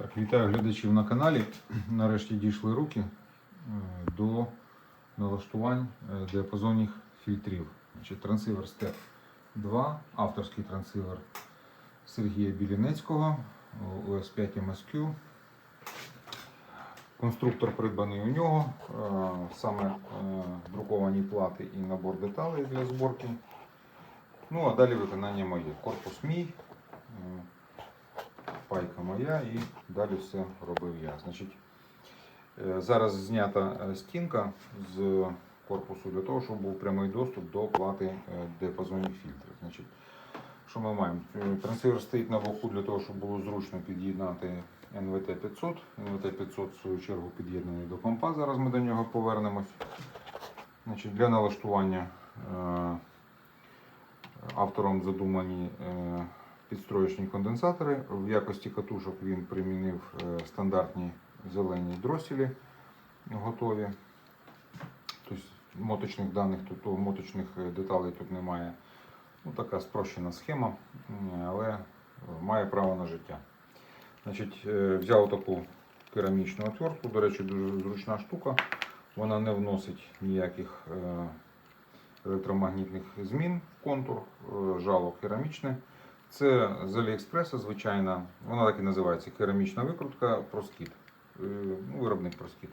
Так, вітаю глядачів на каналі. Нарешті дійшли руки е, до налаштувань е, діапазонних фільтрів. Значить, трансивер Step 2, авторський трансивер Сергія Білінецького, US5 MSQ. Конструктор придбаний у нього, е, саме друковані плати і набор деталей для зборки. Ну а далі виконання моє. Корпус мій. Пайка моя і далі все робив я. Значить, е, зараз знята е, стінка з корпусу для того, щоб був прямий доступ до плати е, діапазонних фільтрів. Значить, що ми маємо? Трансивер стоїть на боку для того, щоб було зручно під'єднати НВТ 500. НВТ 500 в свою чергу під'єднаний до компа. Зараз ми до нього повернемось. Значить, для налаштування автором задумані підстроєчні конденсатори. В якості катушок він примінив е, стандартні зелені дроселі готові. Тобто моточних даних тут, моточних е, деталей тут немає. Ну, така спрощена схема, але е, має право на життя. Значить, взяв таку керамічну отвертку, до речі, дуже зручна штука. Вона не вносить ніяких електромагнітних змін в контур, жало керамічне. Це з Аліекспреса, звичайна, вона так і називається керамічна викрутка Проскіт. Е, Ну, виробник Проскіт.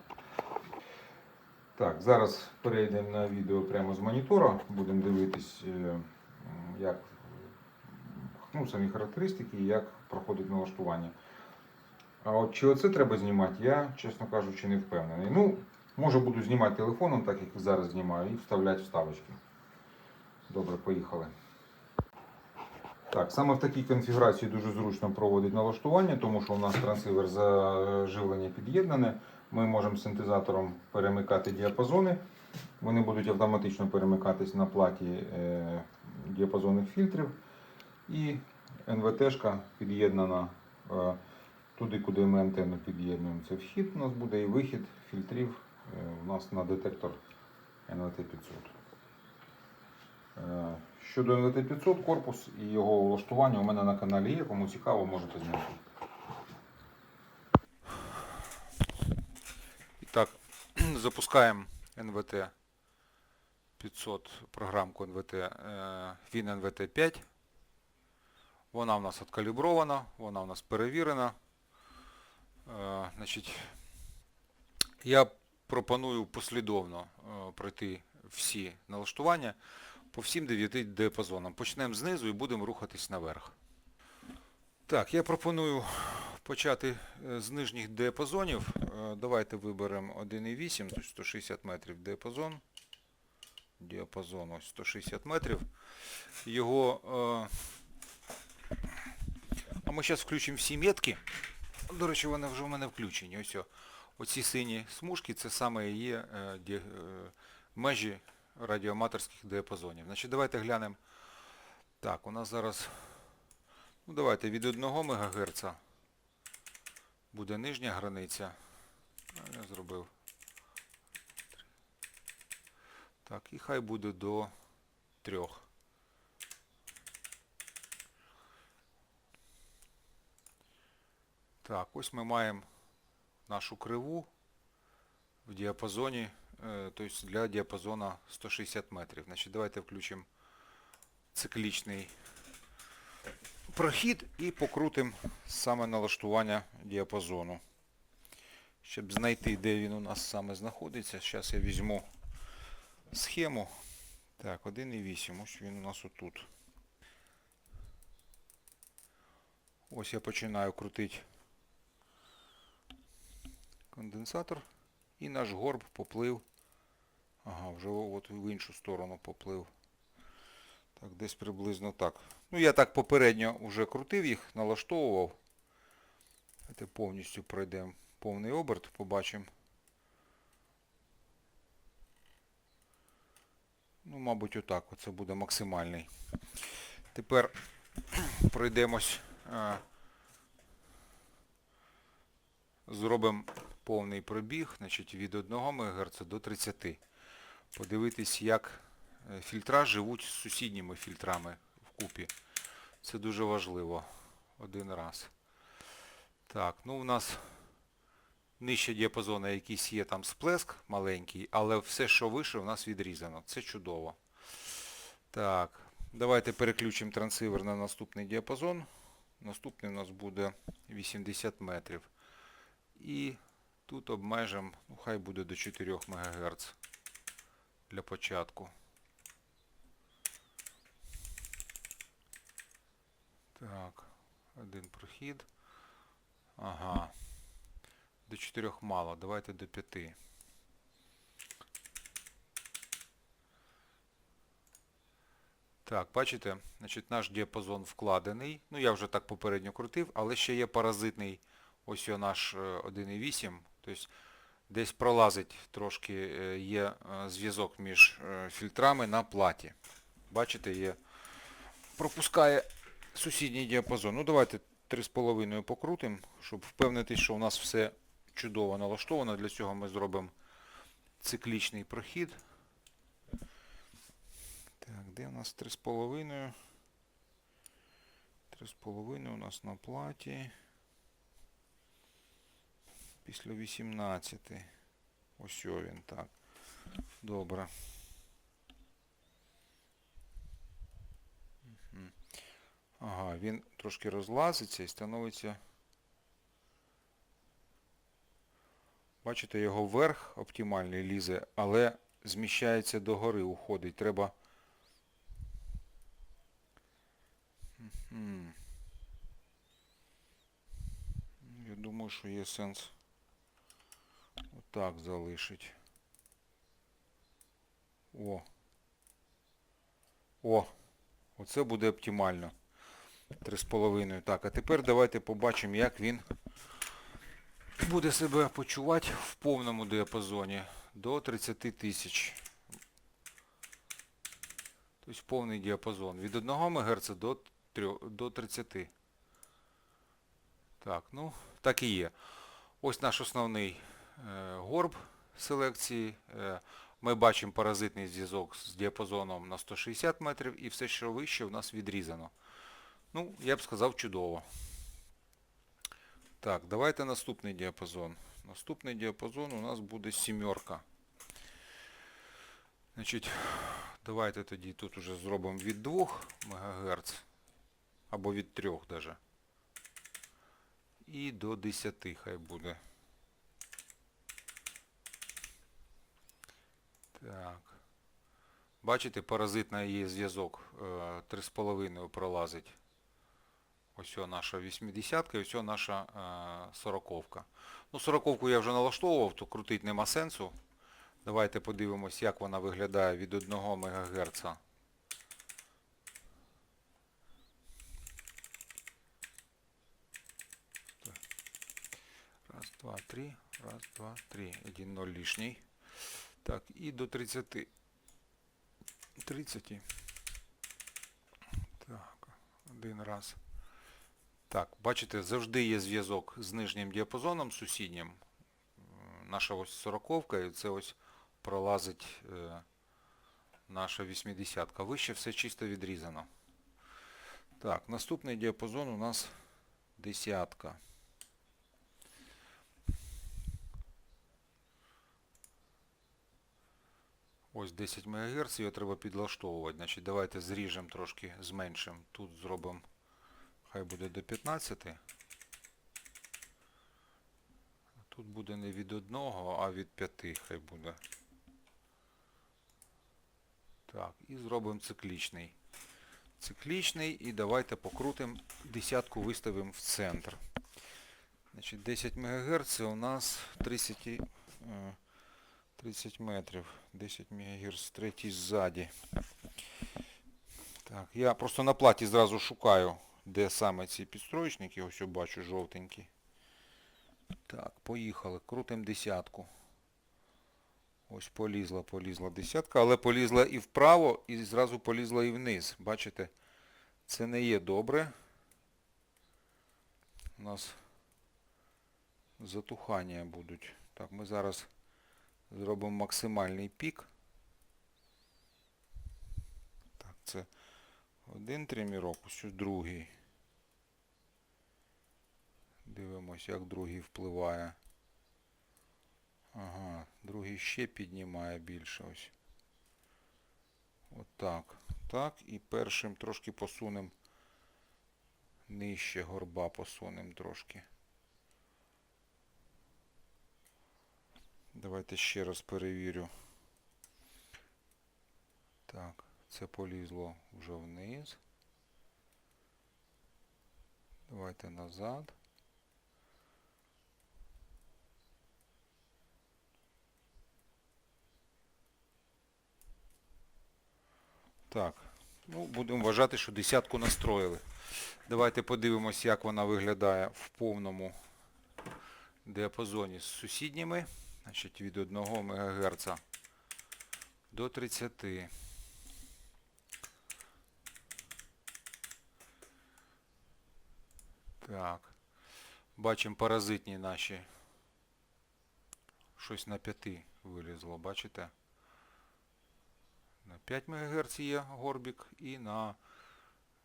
Так, зараз перейдемо на відео прямо з монітора. Будемо дивитись, е, як ну, самі характеристики і як проходить налаштування. А от чи оце треба знімати, я, чесно кажучи, не впевнений. Ну, може буду знімати телефоном, так як зараз знімаю, і вставляти вставочки. Добре, поїхали. Так, саме в такій конфігурації дуже зручно проводить налаштування, тому що у нас трансивер заживлення під'єднане. Ми можемо синтезатором перемикати діапазони. Вони будуть автоматично перемикатись на платі е, діапазонних фільтрів. І НВТшка під'єднана е, туди, куди ми антенну під'єднуємо. Це вхід у нас буде і вихід фільтрів е, у нас на детектор НВТ 500. Е, Щодо НВТ 500, корпус і його влаштування у мене на каналі є. Кому цікаво, можете знайти. Так, запускаємо НВТ 500 програмку НВТ е, Він НВТ 5. Вона в нас откалібрована, вона в нас перевірена. Е, Значить, я пропоную послідовно пройти всі налаштування по всім 9 діапазонам. Почнемо знизу і будемо рухатись наверх. Так, я пропоную почати е, з нижніх діапазонів. Е, Давайте виберемо 1,8, тобто 160 метрів діапазон. Діапазон ось 160 метрів. Його. е, А ми зараз включимо всі метки. До речі, вони вже в мене включені. Ось. Оці сині смужки це саме є межі радіоаматорських діапазонів. Значить, давайте глянемо. Так, у нас зараз. Ну, давайте від 1 МГц буде нижня границя. Я зробив. Так, і хай буде до 3. Так, ось ми маємо нашу криву в діапазоні, е, тобто для діапазону 160 метрів. Значить, давайте включимо циклічний прохід і покрутимо саме налаштування діапазону. Щоб знайти, де він у нас саме знаходиться, зараз я візьму схему. Так, 1,8, ось він у нас отут. Ось я починаю крутити конденсатор і наш горб поплив. Ага, вже от в іншу сторону поплив. Так, десь приблизно так. Ну, я так попередньо вже крутив їх, налаштовував. Давайте повністю пройдемо повний оберт, побачимо. Ну, мабуть, отак. Оце буде максимальний. Тепер пройдемось. е, Зробимо повний пробіг, значить від 1 МГц до 30. Подивитись, як е, фільтра живуть з сусідніми фільтрами вкупі. Це дуже важливо. Один раз. Так, ну у нас нижче діапазону якийсь є там сплеск маленький, але все, що вище, у нас відрізано. Це чудово. Так, давайте переключимо трансивер на наступний діапазон. Наступний у нас буде 80 метрів. І тут обмежимо, ну хай буде до 4 МГц для початку. Так, один прохід. Ага. До 4 мало, давайте до 5. Так, бачите, значить наш діапазон вкладений. Ну я вже так попередньо крутив, але ще є паразитний ось наш е, 1.8. Тобто десь пролазить трошки, е, є е, зв'язок між е, фільтрами на платі. Бачите, є. Пропускає сусідній діапазон. Ну давайте 3,5 покрутимо, щоб впевнитись, що у нас все чудово налаштовано. Для цього ми зробимо циклічний прохід. Так, де у нас 3,5? 3,5 у нас на платі. Після 18. Ось він, так. Добре. Ага, він трошки розлазиться і становиться. Бачите, його верх оптимальний лізе, але зміщається догори, уходить. Треба. Я думаю, що є сенс отак залишить. О. О. Оце буде оптимально. 3,5. Так, а тепер давайте побачимо, як він буде себе почувати в повному діапазоні до 30 тисяч. Тобто повний діапазон. Від 1 МГц до, 3, до 30. Так, ну, так і є. Ось наш основний горб селекції. Е, ми бачимо паразитний зв'язок з діапазоном на 160 метрів і все, що вище, у нас відрізано. Ну, я б сказав, чудово. Так, давайте наступний діапазон. Наступний діапазон у нас буде сімерка. Значить, давайте тоді тут уже зробимо від 2 МГц або від 3 даже. І до 10 хай буде. Так. Бачите, паразитний є зв'язок е, 3,5 пролазить. Ось наша 80 і ось наша е, 40. Ну, 40 я вже налаштовував, то крутити нема сенсу. Давайте подивимось, як вона виглядає від 1 МГц. Раз, два, три. Раз, два, три. Один ноль лишній. Так, і до 30. 30. Так, один раз. Так, бачите, завжди є зв'язок з нижнім діапазоном сусіднім. Наша ось 40 і це ось пролазить е, наша 80-ка. Вище все чисто відрізано. Так, наступний діапазон у нас десятка. Ось 10 МГц, його треба підлаштовувати. Значить, давайте зріжемо трошки, зменшимо. Тут зробимо, хай буде до 15. Тут буде не від 1, а від 5 хай буде. Так, і зробимо циклічний. Циклічний і давайте покрутимо, десятку виставимо в центр. Значить, 10 МГц у нас 30, і, е, 30 метрів. 10 МГц, третій ззаді. Так, я просто на платі зразу шукаю, де саме ці підстроєчники. Ось я бачу жовтенькі. Так, поїхали. Крутим десятку. Ось полізла, полізла десятка, але полізла і вправо, і зразу полізла і вниз. Бачите, це не є добре. У нас затухання будуть. Так, ми зараз зробимо максимальний пік. Так, це один тримірок, ось другий. Дивимось, як другий впливає. Ага, другий ще піднімає більше ось. Отак. Так, і першим трошки посунем нижче горба посунем трошки. Давайте ще раз перевірю. Так, це полізло вже вниз. Давайте назад. Так, ну будемо вважати, що десятку настроїли. Давайте подивимось, як вона виглядає в повному діапазоні з сусідніми. Значить, від 1 МГц до 30. Так. Бачимо паразитні наші. Щось на 5 вилізло, бачите? На 5 МГц є горбік і на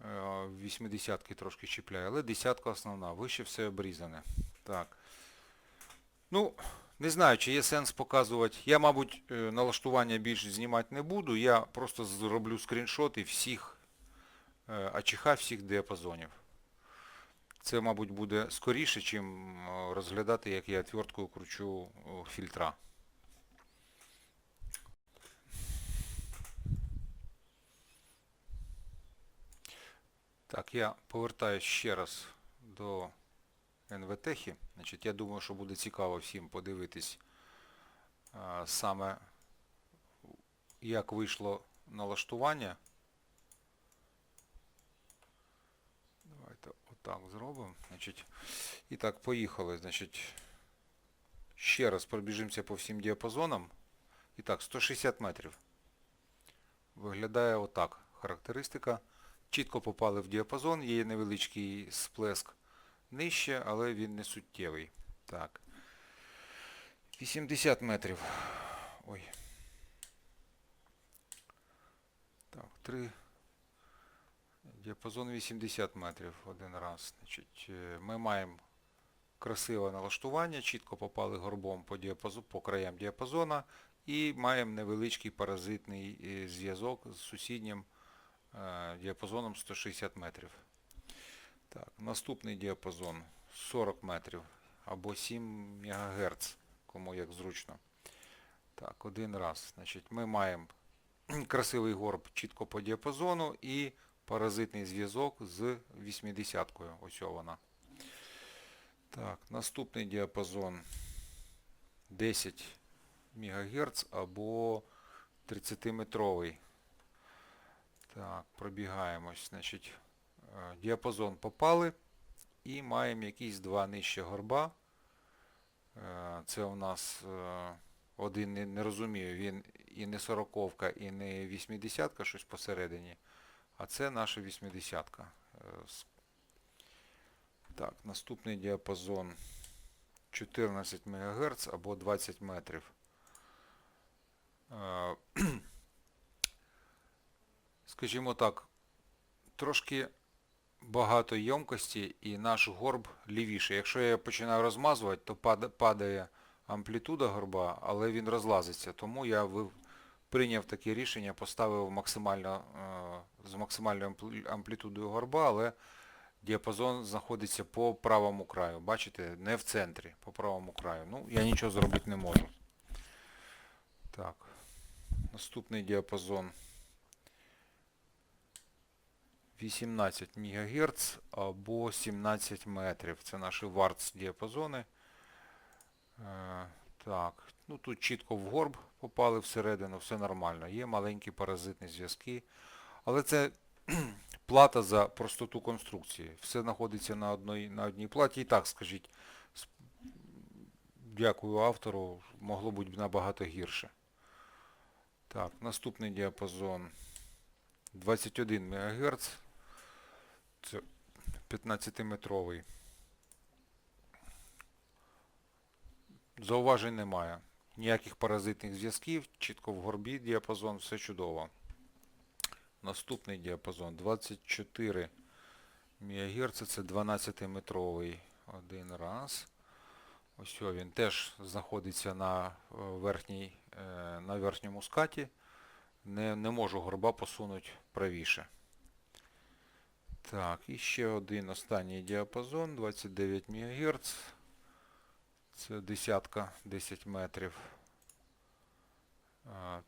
80 трошки чіпляє, але десятка основна, вище все обрізане. Так. Ну, не знаю, чи є сенс показувати. Я, мабуть, е, налаштування більше знімати не буду. Я просто зроблю скріншоти всіх е, АЧХ, всіх діапазонів. Це, мабуть, буде скоріше, чим е, розглядати, як я отверткою кручу фільтра. Так, я повертаюсь ще раз до НВТехи. Значить, я думаю, що буде цікаво всім подивитись а, саме, як вийшло налаштування. Давайте отак зробимо. Значить, і так, поїхали. Значить, ще раз пробіжимося по всім діапазонам. І так, 160 метрів. Виглядає отак. Характеристика. Чітко попали в діапазон, є невеличкий сплеск нижче, але він не суттєвий. Так. 80 метрів. Ой. Так, 3. Діапазон 80 метрів один раз. Значить, е, ми маємо красиве налаштування, чітко попали горбом по, діапазу, по краям діапазона і маємо невеличкий паразитний е, зв'язок з сусіднім е, діапазоном 160 метрів. Так, наступний діапазон 40 метрів або 7 МГц, кому як зручно. Так, один раз. Значить, ми маємо красивий горб чітко по діапазону і паразитний зв'язок з 80-кою. Ось вона. Так, наступний діапазон 10 МГц або 30-метровий. Так, пробігаємось. Значить, діапазон попали і маємо якісь два нижче горба. Е, Це у нас е, один не, розумію, він і не 40 і не 80 щось посередині. А це наша 80-ка. Е, Так, наступний діапазон 14 МГц або 20 метрів. Е, Скажімо так, трошки багато ємкості і наш горб лівіше. Якщо я починаю розмазувати, то падає амплітуда горба, але він розлазиться. Тому я прийняв таке рішення, поставив максимально, е, з максимальною амплітудою горба, але діапазон знаходиться по правому краю. Бачите, не в центрі, по правому краю. Ну, я нічого зробити не можу. Так. Наступний діапазон 18 МГц або 17 метрів. Це наші вартс діапазони. Е, так, ну тут чітко в горб попали всередину, все нормально. Є маленькі паразитні зв'язки. Але це плата за простоту конструкції. Все знаходиться на одній, на одній платі. І так, скажіть, дякую автору, могло бути набагато гірше. Так, наступний діапазон 21 МГц. Це 15-метровий. Зауважень немає. Ніяких паразитних зв'язків, чітко в горбі діапазон, все чудово. Наступний діапазон 24 МГц, це 12-метровий. один раз. Ось він теж знаходиться на, е, верхній, е, на верхньому скаті. Не, не можу горба посунути правіше. Так, і ще один останній діапазон, 29 МГц. Це десятка, 10 метрів.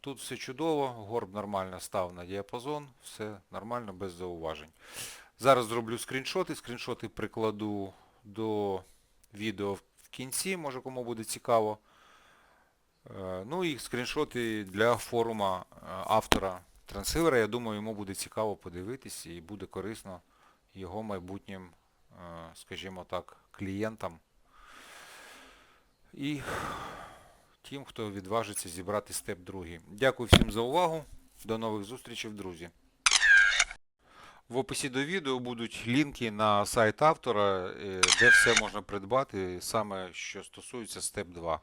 Тут все чудово, горб нормально став на діапазон, все нормально, без зауважень. Зараз зроблю скріншоти, скріншоти прикладу до відео в кінці, може кому буде цікаво. Е, Ну і скріншоти для форума автора трансивера. Я думаю, йому буде цікаво подивитись і буде корисно його майбутнім, е, скажімо так, клієнтам. І тим, хто відважиться зібрати степ другий. Дякую всім за увагу. До нових зустрічей, друзі. В описі до відео будуть лінки на сайт автора, е, де все можна придбати, саме що стосується степ 2.